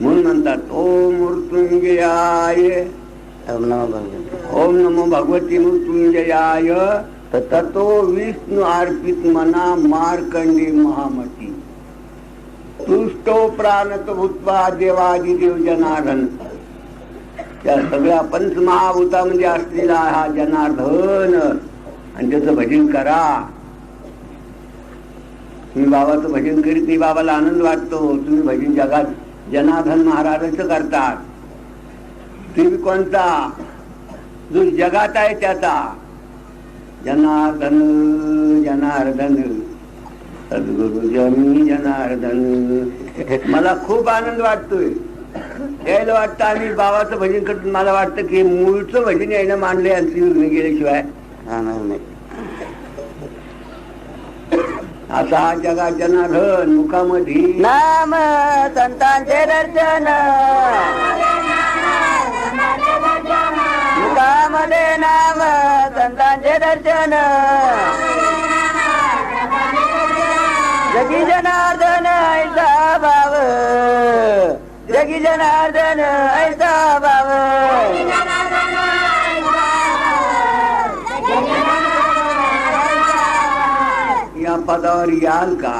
म्हणून म्हणतात ओम मृत्युंजयाय. ओम नमो भगवती ओम नमो भगवती मृत्युंजयाय. ततो विष्णू अर्पित मना मार्कंडी महामती. तुष्टो प्राणत भूतवा देवादिदेव जनार्दन. त्या सगळ्या पंचमहाभूतामध्ये म्हणजे असलेला हा जनार्दन. आणि त्याचं भजन करा. तुम्ही बाबाचं भजन करीत नाही बाबाला आनंद वाटतो. तुम्ही भजन जगात जनार्दन महाराज करतात. तुम्ही कोणता जो जगात आहे त्याचा. जनार्दन जनार्दन सद्गुरु जमी जनार्दन. मला खूप आनंद वाटतोय. यायला वाटतं आम्ही बाबाचं भजन करतो. मला वाटतं की मूळचं भजन यायला मानले आणि गेल्याशिवाय. राहणार नाही. असा हा जगा जनार्दन मुखामधी. नाम संतांचे दर्शन. मुखामध्ये नाम संतांचे दर्शन. जगी जनार्दन ऐसा भाव. जगी जनार्दन ऐसा या पदावर याल का